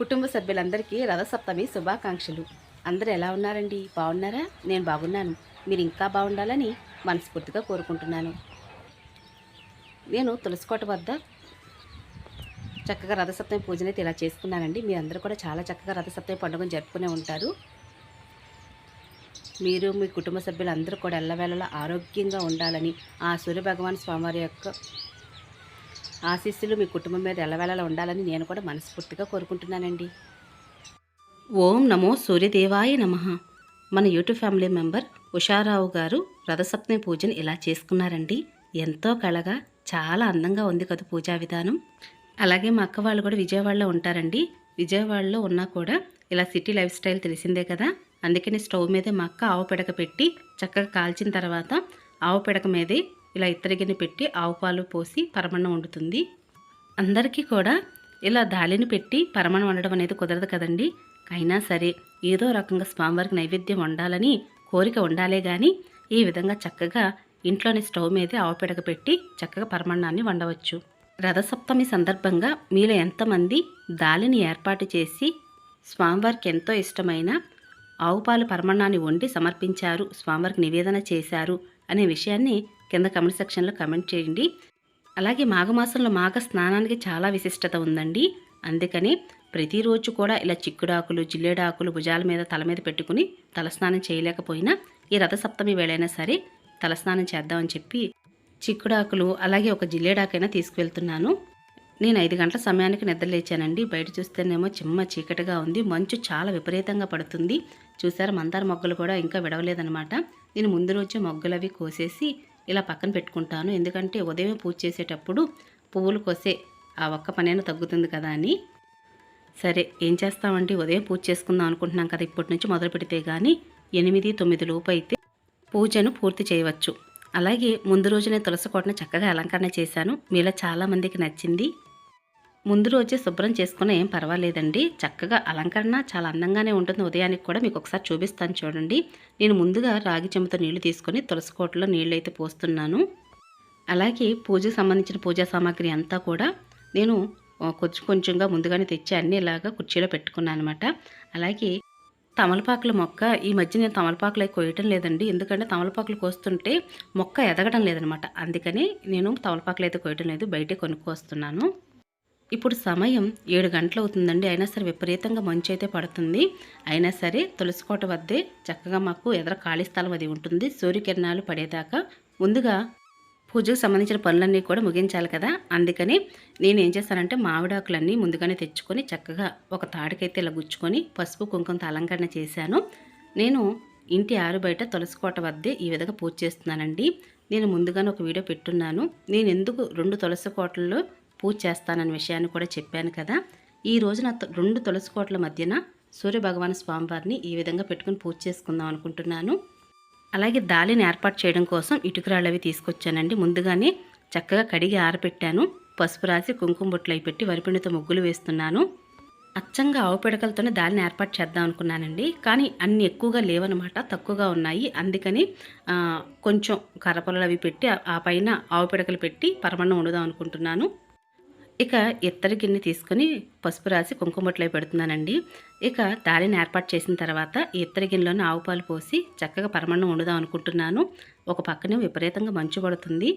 కుటుంబ సభ్యులందరికీ రథసప్తమి శుభాకాంక్షలు. అందరూ ఎలా ఉన్నారండి? బాగున్నారా? నేను బాగున్నాను. మీరు ఇంకా బాగుండాలని మనస్ఫూర్తిగా కోరుకుంటున్నాను. నేను తులసికోట వద్ద చక్కగా రథసప్తమి పూజనైతే ఇలా చేసుకున్నానండి. మీరందరూ కూడా చాలా చక్కగా రథసప్తమి పండుగను జరుపుకునే ఉంటారు. మీరు మీ కుటుంబ సభ్యులు అందరూ కూడా ఎల్లవేళలా ఆరోగ్యంగా ఉండాలని ఆ సూర్య భగవాన్ స్వామివారి యొక్క ఆశీస్సులు మీ కుటుంబం మీద ఎలవేళలా ఉండాలని నేను కూడా మనస్ఫూర్తిగా కోరుకుంటున్నానండి. ఓం నమో సూర్యదేవాయ నమ. మన యూట్యూబ్ ఫ్యామిలీ మెంబర్ ఉషారావు గారు రథసప్తమి పూజను ఇలా చేసుకున్నారండి. ఎంతో కళగా చాలా అందంగా ఉంది కదా పూజా విధానం. అలాగే మా అక్క వాళ్ళు కూడా విజయవాడలో ఉంటారండి. విజయవాడలో ఉన్నా కూడా ఇలా సిటీ లైఫ్ స్టైల్ తెలిసిందే కదా. అందుకని స్టవ్ మీదే మా అక్క ఆవు పిడక పెట్టి చక్కగా కాల్చిన తర్వాత ఆవు పిడక మీదే ఇలా ఇత్తడి పెట్టి ఆవు పాలు పోసి పరమన్నం వండుతుంది. అందరికీ కూడా ఇలా దాలిని పెట్టి పరమణం వండడం అనేది కుదరదు కదండి. అయినా సరే ఏదో రకంగా స్వామివారికి నైవేద్యం వండాలని కోరిక ఉండాలే కానీ ఈ విధంగా చక్కగా ఇంట్లోని స్టవ్ మీదే ఆవపిడక పెట్టి చక్కగా పరమాన్నాన్ని వండవచ్చు. రథసప్తమి సందర్భంగా మీలో ఎంతమంది దాలిని ఏర్పాటు చేసి స్వామివారికి ఎంతో ఇష్టమైన ఆవుపాలు పరమాన్నాన్ని వండి సమర్పించారు స్వామివారికి నివేదన చేశారు అనే విషయాన్ని కింద కమెంట్ సెక్షన్లో కమెంట్ చేయండి. అలాగే మాఘమాసంలో మాఘ స్నానానికి చాలా విశిష్టత ఉందండి. అందుకని ప్రతిరోజు కూడా ఇలా చిక్కుడాకులు జిల్లేడాకులు భుజాల మీద తల మీద పెట్టుకుని తలస్నానం చేయలేకపోయినా ఈ రథసప్తమి వేళైనా సరే తలస్నానం చేద్దామని చెప్పి చిక్కుడాకులు అలాగే ఒక జిల్లేడాకైనా తీసుకువెళ్తున్నాను. నేను ఐదు గంటల సమయానికి నిద్రలేచానండి బయట చూస్తేనేమో చిమ్మ చీకటిగా ఉంది. మంచు చాలా విపరీతంగా పడుతుంది. చూసారా మందార మొగ్గలు కూడా ఇంకా విడవలేదనమాట నేను ముందు రోజే మొగ్గలు అవి కోసేసి ఇలా పక్కన పెట్టుకుంటాను. ఎందుకంటే ఉదయం పూజ చేసేటప్పుడు పువ్వులు కోసే ఆ ఒక్క పనైనా తగ్గుతుంది కదా అని. సరే ఏం చేస్తామండి? ఉదయం పూజ చేసుకుందాం అనుకుంటున్నాం కదా ఇప్పటి నుంచి మొదలు పెడితే కానీ ఎనిమిది తొమ్మిది లోపు అయితే పూజను పూర్తి చేయవచ్చు. అలాగే ముందు రోజునే తులసి కోటను చక్కగా అలంకరణ చేశాను. మీలో చాలామందికి నచ్చింది. ముందు రోజే శుభ్రం చేసుకున్న ఏం పర్వాలేదండి. చక్కగా అలంకరణ చాలా అందంగానే ఉంటుంది. ఉదయానికి కూడా మీకు ఒకసారి చూపిస్తాను చూడండి. నేను ముందుగా రాగి చెంబుతో నీళ్ళు తీసుకొని తులసి కోటలో నీళ్ళు అయితే పోస్తున్నాను. అలాగే పూజకు సంబంధించిన పూజా సామాగ్రి అంతా కూడా నేను కొంచెం కొంచెంగా ముందుగానే తెచ్చి అన్ని ఇలాగా కుర్చీలో పెట్టుకున్నాను అనమాట అలాగే తమలపాకుల మొక్క ఈ మధ్య నేను తమలపాకులు అవి కోయటం లేదండి. ఎందుకంటే తమలపాకులు కోస్తుంటే మొక్క ఎదగడం లేదనమాట అందుకని నేను తమలపాకులు అయితే కోయటం లేదు. బయటే కొనుక్కొస్తున్నాను. ఇప్పుడు సమయం ఏడు గంటలు అవుతుందండి అయినా సరే విపరీతంగా మంచు అయితే పడుతుంది. అయినా సరే తులసికోట వద్దే చక్కగా మాకు ఎదర ఖాళీ స్థలం అది ఉంటుంది. సూర్యకిరణాలు పడేదాకా ముందుగా పూజకు సంబంధించిన పనులన్నీ కూడా ముగించాలి కదా. అందుకని నేను ఏం చేస్తానంటే మామిడాకులన్నీ ముందుగానే తెచ్చుకొని చక్కగా ఒక తాడికైతే ఇలా గుచ్చుకొని పసుపు కుంకుమతో అలంకరణ చేశాను. నేను ఇంటి ఆరు బయట తులసికోట వద్దే ఈ విధంగా పూజ చేస్తున్నానండి. నేను ముందుగానే ఒక వీడియో పెట్టున్నాను. నేను ఎందుకు రెండు తులసి కోటల్లో పూజ చేస్తానన్న విషయాన్ని కూడా చెప్పాను కదా. ఈ రోజున రెండు తులసి కోట్ల మధ్యన సూర్య భగవాన్ స్వామివారిని ఈ విధంగా పెట్టుకుని పూజ చేసుకుందాం అనుకుంటున్నాను. అలాగే దాలిని ఏర్పాటు చేయడం కోసం ఇటుకరాళ్ళు అవి తీసుకొచ్చానండి. ముందుగానే చక్కగా కడిగి ఆరబెట్టాను పసుపు రాసి కుంకుమ బొట్లు అవి పెట్టి వరిపిండితో ముగ్గులు వేస్తున్నాను. అచ్చంగా ఆవు పిడకలతోనే దాలిని ఏర్పాటు చేద్దాం అనుకున్నానండి. కానీ అన్ని ఎక్కువగా లేవనమాట తక్కువగా ఉన్నాయి. అందుకని కొంచెం కర్రపొలలు అవి పెట్టి ఆ- ఆ పైన ఆవు పిడకలు పెట్టి పరమన్నం వండుదాం అనుకుంటున్నాను. ఇక ఇత్తడి గిన్నె తీసుకొని పసుపు రాసి కుంకుమట్లో పెడుతున్నానండి. ఇక దాలిని ఏర్పాటు చేసిన తర్వాత ఈ ఇత్తడి గిన్నెలోనే ఆవు పాలు పోసి చక్కగా పరమన్నం వండుదాం అనుకుంటున్నాను. ఒక పక్కనే విపరీతంగా మంచు పడుతుంది.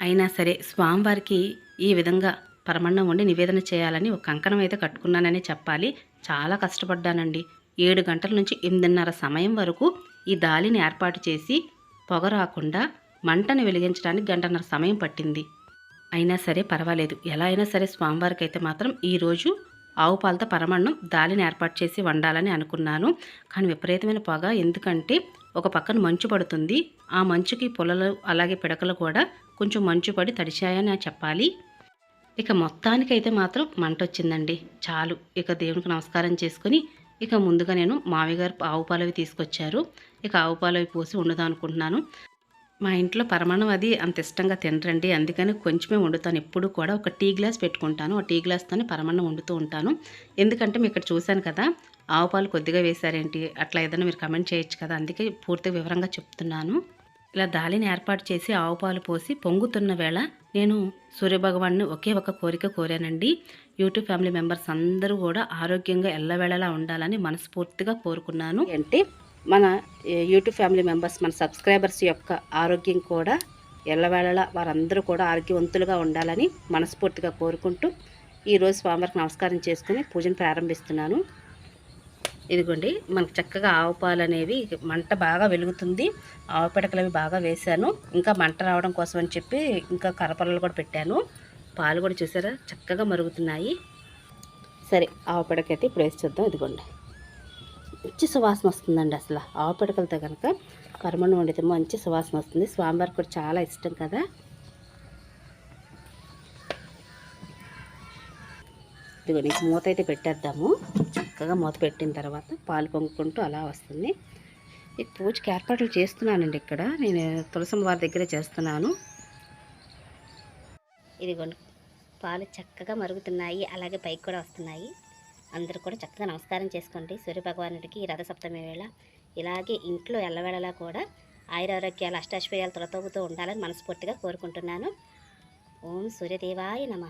అయినా సరే స్వామివారికి ఈ విధంగా పరమన్నం వండి నివేదన చేయాలని ఒక కంకణం అయితే కట్టుకున్నానని చెప్పాలి. చాలా కష్టపడ్డానండి. ఏడు గంటల నుంచి ఎనిమిదిన్నర సమయం వరకు ఈ దాలిని ఏర్పాటు చేసి పొగ రాకుండా మంటను వెలిగించడానికి గంటన్నర సమయం పట్టింది. అయినా సరే పర్వాలేదు. ఎలా అయినా సరే స్వామివారికి అయితే మాత్రం ఈరోజు ఆవు పాలతో పరమన్నం దాలిని ఏర్పాటు చేసి వండాలని అనుకున్నాను. కానీ విపరీతమైన పొగ. ఎందుకంటే ఒక పక్కన మంచు పడుతుంది. ఆ మంచుకి పొలలు అలాగే పిడకలు కూడా కొంచెం మంచు పడి తడిచాయని చెప్పాలి. ఇక మొత్తానికైతే మాత్రం మంట వచ్చిందండి. చాలు. ఇక దేవునికి నమస్కారం చేసుకుని ఇక ముందుగా నేను మామయ్య గారు ఆవు పాలవి తీసుకొచ్చారు. ఇక ఆవు పాలవి పోసి వండుదాం అనుకుంటున్నాను. మా ఇంట్లో పరమాణం అది అంత ఇష్టంగా తినరండి. అందుకని కొంచెమే వండుతాను. ఎప్పుడు కూడా ఒక టీ గ్లాస్ పెట్టుకుంటాను. ఆ టీ గ్లాస్తోనే పరమాన్నం వండుతూ ఉంటాను. ఎందుకంటే మీ ఇక్కడ చూశాను కదా ఆవు పాలు కొద్దిగా వేశారేంటి? అట్లా ఏదైనా మీరు కమెంట్ చేయొచ్చు కదా. అందుకే పూర్తిగా వివరంగా చెప్తున్నాను. ఇలా దాలిని ఏర్పాటు చేసి ఆవు పాలు పోసి పొంగుతున్న వేళ నేను సూర్యభగవాన్ని ఒకే ఒక కోరిక కోరానండి. యూట్యూబ్ ఫ్యామిలీ మెంబర్స్ అందరూ కూడా ఆరోగ్యంగా ఎల్లవేళలా ఉండాలని మనస్ఫూర్తిగా కోరుకున్నాను. అంటే మన యూట్యూబ్ ఫ్యామిలీ మెంబర్స్ మన సబ్స్క్రైబర్స్ యొక్క ఆరోగ్యం కూడా ఎల్లవేళలా వారందరూ కూడా ఆరోగ్యవంతులుగా ఉండాలని మనస్ఫూర్తిగా కోరుకుంటూ ఈరోజు స్వామివారికి నమస్కారం చేసుకుని పూజను ప్రారంభిస్తున్నాను. ఇదిగోండి మనకు చక్కగా ఆవు పాలు అనేవి మంట బాగా వెలుగుతుంది. ఆవు పిడకలు అవి బాగా వేశాను. ఇంకా మంట రావడం కోసం అని చెప్పి ఇంకా కరపల్లలు కూడా పెట్టాను. పాలు కూడా చూసారా? చక్కగా మరుగుతున్నాయి. సరే ఆవు పిడకైతే ఇప్పుడు వేసి చూద్దాం. ఇదిగోండి. మంచి సువాసన వస్తుందండి అసలు. ఆవు పిడకలతో కనుక పరమణం వండితే మంచి సువాసన వస్తుంది. స్వామివారికి కూడా చాలా ఇష్టం కదా. ఇదిగోండి ఇంక మూత అయితే పెట్టేద్దాము. చక్కగా మూత పెట్టిన తర్వాత పాలు పొంగుకుంటూ అలా వస్తుంది. ఈ పూజకి ఏర్పాట్లు చేస్తున్నానండి ఇక్కడ. నేను తులసమ్మ వారి దగ్గరే చేస్తున్నాను. ఇదిగోండి. పాలు చక్కగా మరుగుతున్నాయి. అలాగే పైకి కూడా వస్తున్నాయి. అందరూ కూడా చక్కగా నమస్కారం చేసుకోండి. సూర్యభగవానుడికి ఈ రథసప్తమి వేళ. ఇలాగే ఇంట్లో ఎల్లవేళలా కూడా ఆయురారోగ్యాలు అష్టాశ్వర్యాలు తొలతోగుతూ ఉండాలని మనస్ఫూర్తిగా కోరుకుంటున్నాను. ఓం సూర్యదేవాయ నమ.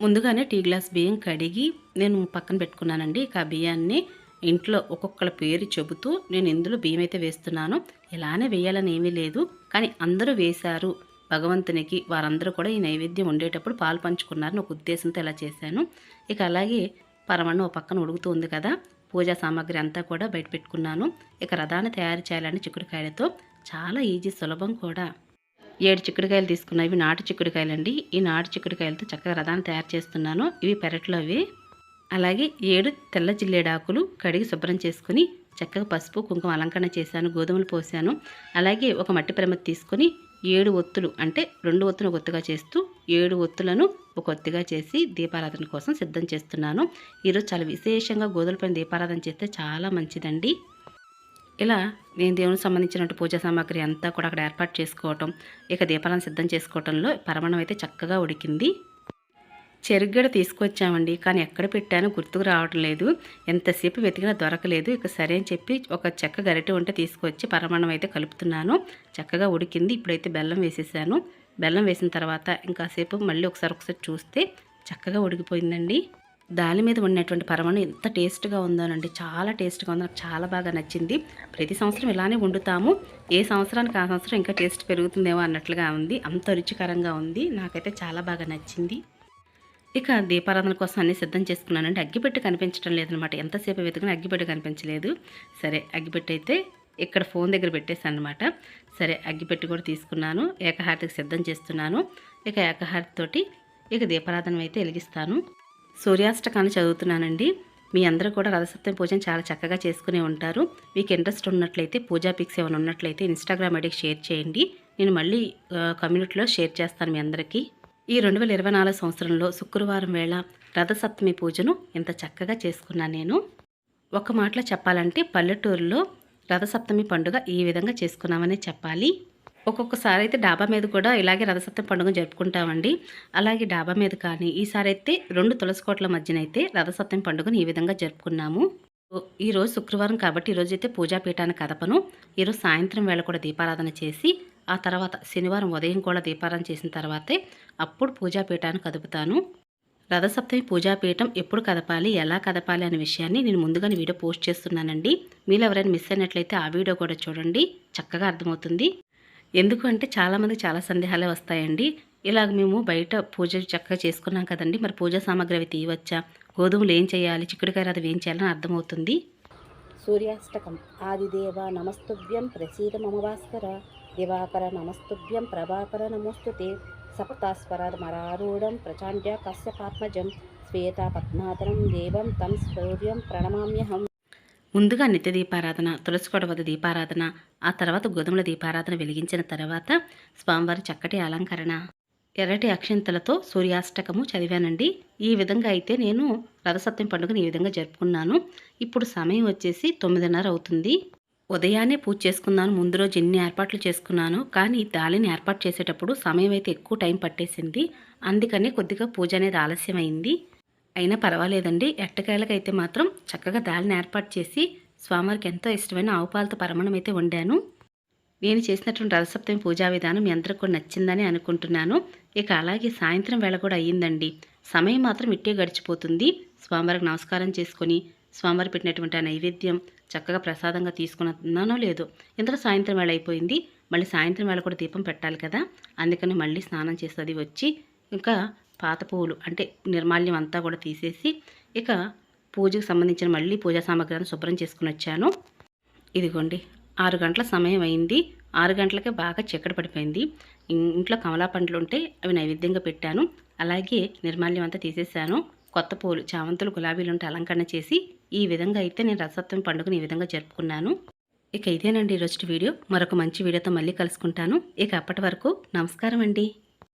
ముందుగానే టీ గ్లాస్ బియ్యం కడిగి నేను పక్కన పెట్టుకున్నానండి. ఇక ఆ బియ్యాన్ని ఇంట్లో ఒక్కొక్కళ్ళ పేరు చెబుతూ నేను ఇందులో బియ్యం అయితే వేస్తున్నాను. ఇలానే వేయాలని ఏమీ లేదు. కానీ అందరూ వేశారు. భగవంతునికి వారందరూ కూడా ఈ నైవేద్యం ఉండేటప్పుడు పాలు పంచుకున్నారని ఒక ఉద్దేశంతో ఇలా చేశాను. ఇక అలాగే పరమన్నం ఒక పక్కన ఉడుకుతూ ఉంది కదా పూజా సామాగ్రి అంతా కూడా బయట పెట్టుకున్నాను. ఇక రథాన్ని తయారు చేయాలని చిక్కుడుకాయలతో చాలా ఈజీ సులభం కూడా. ఏడు చిక్కుడుకాయలు తీసుకున్నా ఇవి నాటు చిక్కుడుకాయలు అండి ఈ నాటు చిక్కుడుకాయలతో చక్కగా రథాన్ని తయారు చేస్తున్నాను. ఇవి పెరట్లో అవి. అలాగే ఏడు తెల్ల జిల్లేడాకులు కడిగి శుభ్రం చేసుకుని చక్కగా పసుపు కుంకుమ అలంకరణ చేశాను. గోధుమలు పోసాను అలాగే ఒక మట్టి ప్రమిద తీసుకొని ఏడు ఒత్తులు అంటే రెండు ఒత్తులు ఒక ఒత్తుగా చేస్తూ ఏడు ఒత్తులను ఒక ఒత్తిగా చేసి దీపారాధన కోసం సిద్ధం చేస్తున్నాను. ఈరోజు చాలా విశేషంగా గోధుల పైన దీపారాధన చేస్తే చాలా మంచిదండి. ఇలా నేను దేవునికి సంబంధించినట్టు పూజా సామాగ్రి అంతా కూడా అక్కడ ఏర్పాటు చేసుకోవటం ఇక దీపాలను సిద్ధం చేసుకోవటంలో పరమణం అయితే చక్కగా ఉడికింది. చెరుగడ తీసుకొచ్చామండి. కానీ ఎక్కడ పెట్టానో గుర్తుకు రావడం లేదు. ఎంతసేపు వెతికినా దొరకలేదు. ఇక సరే అని చెప్పి ఒక చెక్క గరిటె ఉంటే తీసుకొచ్చి పరమాణం అయితే కలుపుతున్నాను. చక్కగా ఉడికింది. ఇప్పుడైతే బెల్లం వేసేసాను. బెల్లం వేసిన తర్వాత ఇంకాసేపు మళ్ళీ ఒకసారి ఒకసారి చూస్తే చక్కగా ఉడికిపోయిందండి. దాని మీద ఉన్నటువంటి పరమాణం ఎంత టేస్ట్గా ఉందోనండి. చాలా టేస్ట్గా ఉంది. నాకు చాలా బాగా నచ్చింది. ప్రతి సంవత్సరం ఇలానే వండుతాము. ఏ సంవత్సరానికి ఆ సంవత్సరం ఇంకా టేస్ట్ పెరుగుతుందేమో అన్నట్లుగా ఉంది. అంత రుచికరంగా ఉంది. నాకైతే చాలా బాగా నచ్చింది. ఇక దీపారాధన కోసం అన్ని సిద్ధం చేసుకున్నానండి అగ్గిపెట్టి కనిపించడం లేదనమాట ఎంతసేపు వెతికినా అగ్గిపెట్టి కనిపించలేదు. సరే అగ్గిపెట్టి అయితే ఇక్కడ ఫోన్ దగ్గర పెట్టేశాను అనమాట సరే అగ్గిపెట్టి కూడా తీసుకున్నాను. ఏకహారతికి సిద్ధం చేస్తున్నాను. ఇక ఏకహారతితోటి ఇక దీపారాధన అయితే వెలిగిస్తాను. సూర్యాష్టకాన్ని చదువుతున్నానండి. మీ అందరూ కూడా రథసప్తమి పూజను చాలా చక్కగా చేసుకునే ఉంటారు. మీకు ఇంట్రెస్ట్ ఉన్నట్లయితే పూజా పిక్స్ ఏమైనా ఉన్నట్లయితే ఇన్స్టాగ్రామ్ ఐడికి షేర్ చేయండి. నేను మళ్ళీ కమ్యూనిటీలో షేర్ చేస్తాను మీ అందరికీ. ఈ రెండు వేల ఇరవై నాలుగు సంవత్సరంలో శుక్రవారం వేళ రథసప్తమి పూజను ఇంత చక్కగా చేసుకున్నాను నేను. ఒక మాటలో చెప్పాలంటే పల్లెటూరులో రథసప్తమి పండుగ ఈ విధంగా చేసుకున్నామని చెప్పాలి. ఒక్కొక్కసారి అయితే డాబా మీద కూడా ఇలాగే రథసప్తమి పండుగ జరుపుకుంటామండి. అలాగే డాబా మీద కానీ ఈసారి అయితే రెండు తులసి కోట్ల మధ్యన అయితే రథసప్తమి పండుగను ఈ విధంగా జరుపుకున్నాము. ఈ రోజు శుక్రవారం కాబట్టి ఈరోజు అయితే పూజాపీఠాన్ని కదపను. ఈరోజు సాయంత్రం వేళ కూడా దీపారాధన చేసి ఆ తర్వాత శనివారం ఉదయం కూడా దీపారాధన చేసిన తర్వాతే అప్పుడు పూజాపీఠాన్ని కదుపుతాను. రథసప్తమి పూజాపీఠం ఎప్పుడు కదపాలి ఎలా కదపాలి అనే విషయాన్ని నేను ముందుగానే వీడియో పోస్ట్ చేస్తున్నానండి. మీరు ఎవరైనా మిస్ అయినట్లయితే ఆ వీడియో కూడా చూడండి చక్కగా అర్థమవుతుంది. ఎందుకు అంటే చాలామంది చాలా సందేహాలే వస్తాయండి. ఇలాగ మేము బయట పూజ చక్కగా చేసుకున్నాం కదండి మరి పూజా సామాగ్రి అవి తీయవచ్చా? గోధుమలు ఏం చేయాలి చిక్కుడుకాయ రథం ఏం చేయాలని అర్థమవుతుంది. సూర్యాష్టకం ఆదిదేవ నమస్తుభ్యం ప్రసీద మమ భాస్కర దివాకర నమస్తుభ్యం ప్రభాకర నమోస్తుతే సప్తాస్వరాద మరారూఢం ప్రచాండ్య కశ్యపాత్మజం శ్వేత పద్మాతరం దేవం తం సూర్యం ప్రణమామ్యహం ముందుగా నిత్య దీపారాధన తులసికోట వద్ద దీపారాధన ఆ తర్వాత గోధుమల దీపారాధన వెలిగించిన తర్వాత స్వామివారి చక్కటి అలంకరణ. ఎర్రటి అక్షంతలతో సూర్యాష్టకము చదివానండి. ఈ విధంగా అయితే నేను రథసప్తమి పండుగను ఈ విధంగా జరుపుకున్నాను. ఇప్పుడు సమయం వచ్చేసి తొమ్మిదిన్నర అవుతుంది. ఉదయాన్నే పూజ చేసుకున్నాను ముందు రోజు ఎన్ని ఏర్పాట్లు చేసుకున్నాను కానీ దాలిని ఏర్పాటు చేసేటప్పుడు సమయం అయితే ఎక్కువ టైం పట్టేసింది. అందుకని కొద్దిగా పూజ అనేది ఆలస్యమైంది. అయినా పర్వాలేదండి. ఎట్టకాయలకైతే మాత్రం చక్కగా దాలిని ఏర్పాటు చేసి స్వామివారికి ఎంతో ఇష్టమైన ఆవుపాలతో పరమణం అయితే వండాను. నేను చేసినటువంటి రథసప్తమి పూజా విధానం మీ అందరికి కూడా నచ్చిందని అనుకుంటున్నాను. ఇక అలాగే సాయంత్రం వేళ కూడా అయ్యిందండి. సమయం మాత్రం ఇట్టే గడిచిపోతుంది. స్వామివారికి నమస్కారం చేసుకొని స్వామివారి పెట్టినటువంటి ఆ నైవేద్యం చక్కగా ప్రసాదంగా తీసుకున్నానో లేదో. ఇంతలో సాయంత్రం వేళ అయిపోయింది. మళ్ళీ సాయంత్రం వేళ కూడా దీపం పెట్టాలి కదా. అందుకని మళ్ళీ స్నానం చేసేది అది వచ్చి ఇంకా పాత పువ్వులు అంటే నిర్మాల్యం అంతా కూడా తీసేసి ఇక పూజకు సంబంధించిన మళ్ళీ పూజా సామాగ్రిని శుభ్రం చేసుకుని వచ్చాను. ఇదిగోండి ఆరు గంటల సమయం అయింది. ఆరు గంటలకే బాగా చీకటి పడిపోయింది. ఇంట్లో కమలా పండ్లు ఉంటే అవి నైవేద్యంగా పెట్టాను. అలాగే నిర్మాల్యం అంతా తీసేసాను. కొత్త పూలు చామంతులు గులాబీలు ఉంటే అలంకరణ చేసి ఈ విధంగా అయితే నేను రథసప్తమి పండుగను ఈ విధంగా జరుపుకున్నాను. ఇక ఇదేనండి ఈరోజు వీడియో. మరొక మంచి వీడియోతో మళ్ళీ కలుసుకుంటాను. ఇక అప్పటి వరకు నమస్కారం అండి